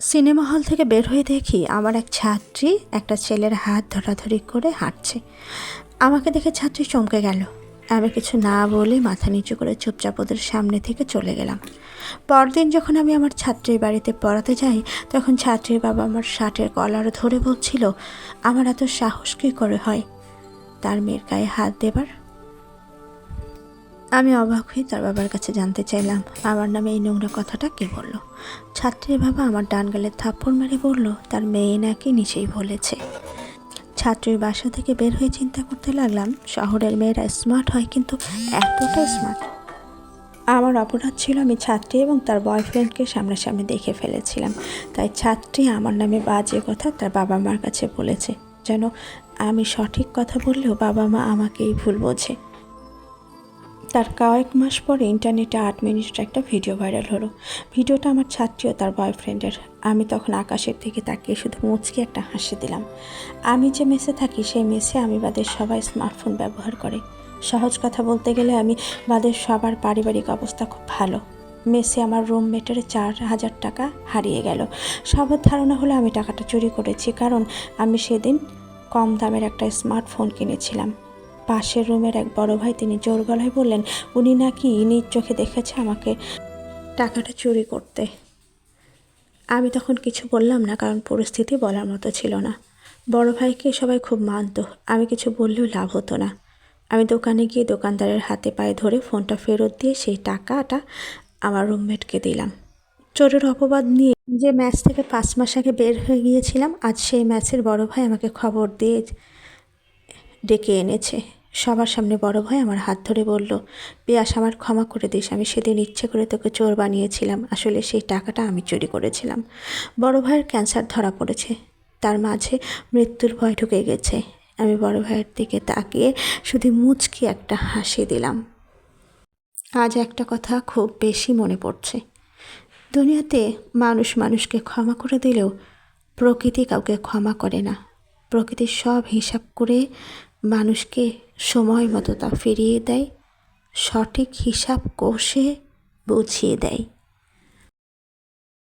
Cinema hall থেকে বের হয়ে দেখি আমার এক ছাত্রী একটা ছেলের হাত ধরাধরি করে হাঁটছে। আমাকে দেখে ছাত্রী চমকে গেল। আমি কিছু না বলে মাথা নিচু করে চুপচাপ ওদের সামনে থেকে চলে গেলাম। পরদিন যখন আমি আমার ছাত্রীর বাড়িতে পড়াতে যাই, তখন ছাত্রীর বাবা আমার শার্টের কলার ধরে বলছিল, আমার এত সাহস কী করে হয়? তার মেয়ের গায়ে হাত দেবার? আমি অবাক হয়ে তার বাবার কাছে জানতে চাইলাম, আমার নামে এই নোংরা কথাটা কে বলল? ছাত্রীর বাবা আমার ডান গালে থাপ্পড় মেরে বলল, তার মেয়ে নাকি নিচেই বলেছে। ছাত্রীর বাসা থেকে বের হয়ে চিন্তা করতে লাগলাম, শহরের মেয়েরা স্মার্ট হয় কিন্তু এতটা স্মার্ট। আমার অপরাধ ছিল আমি ছাত্রী এবং তার বয়ফ্রেন্ডকে সামনাসামনি দেখে ফেলেছিলাম। তাই ছাত্রী আমার নামে বাজে কথা তার বাবা মার কাছে বলেছে। যেন আমি সঠিক কথা বললেও বাবা মা আমাকেই ভুল বোঝে। তার কয়েক মাস পরে ইন্টারনেটে আট মিনিটের একটা ভিডিও ভাইরাল হলো। ভিডিওটা আমার ছাত্রী ও তার বয়ফ্রেন্ডের আমি তখন আকাশের দিকে তাকিয়ে শুধু মুচকি একটা হাসি দিলাম। আমি যে মেসে থাকি, সেই মেসে আমি বাদের সবাই স্মার্টফোন ব্যবহার করে। সহজ কথা বলতে গেলে আমি বাদের সবার পারিবারিক অবস্থা খুব ভালো। মেসে আমার রুমমেটের চার হাজার টাকা হারিয়ে গেল। সবার ধারণা হলো আমি টাকাটা চুরি করেছি, কারণ আমি সেদিন কম দামের একটা স্মার্টফোন কিনেছিলাম। পাশের রুমের এক বড় ভাই তিনি জোর গলায় বললেন, উনি নাকি নিজ চোখে দেখেছে আমাকে টাকাটা চুরি করতে। আমি তখন কিছু বললাম না, কারণ পরিস্থিতি বলার মতো ছিল না। বড় ভাইকে সবাই খুব মানত, আমি কিছু বললেও লাভ হতো না। আমি দোকানে গিয়ে দোকানদারের হাতে পায়ে ধরে ফোনটা ফেরত দিয়ে সেই টাকাটা আমার রুমমেটকে দিলাম। চোরের অপবাদ নিয়ে যে ম্যাচ থেকে পাঁচ মাস আগে বের হয়ে গিয়েছিলাম, আজ সেই ম্যাচের বড় ভাই আমাকে খবর দিয়ে ডেকে এনেছে। সবার সামনে বড় ভাই আমার হাত ধরে বলল, পিয়াস আমার ক্ষমা করে দিস, আমি সেদিন ইচ্ছে করে তোকে চোর বানিয়েছিলাম, আসলে সেই টাকাটা আমি চুরি করেছিলাম। বড় ভাইয়ের ক্যান্সার ধরা পড়েছে, তার মাঝে মৃত্যুর ভয় ঢুকে গেছে। আমি বড় ভাইয়ের দিকে তাকিয়ে শুধু মুচকি একটা হাসি দিলাম। আজ একটা কথা খুব বেশি মনে পড়ছে। দুনিয়াতে মানুষ মানুষকে ক্ষমা করে দিলেও প্রকৃতি কাউকে ক্ষমা করে না। প্রকৃতির সব হিসাব করে মানুষকে সময় মতো তা ফিরিয়ে দেয় সঠিক হিসাব কষে বুঝিয়ে দেয়।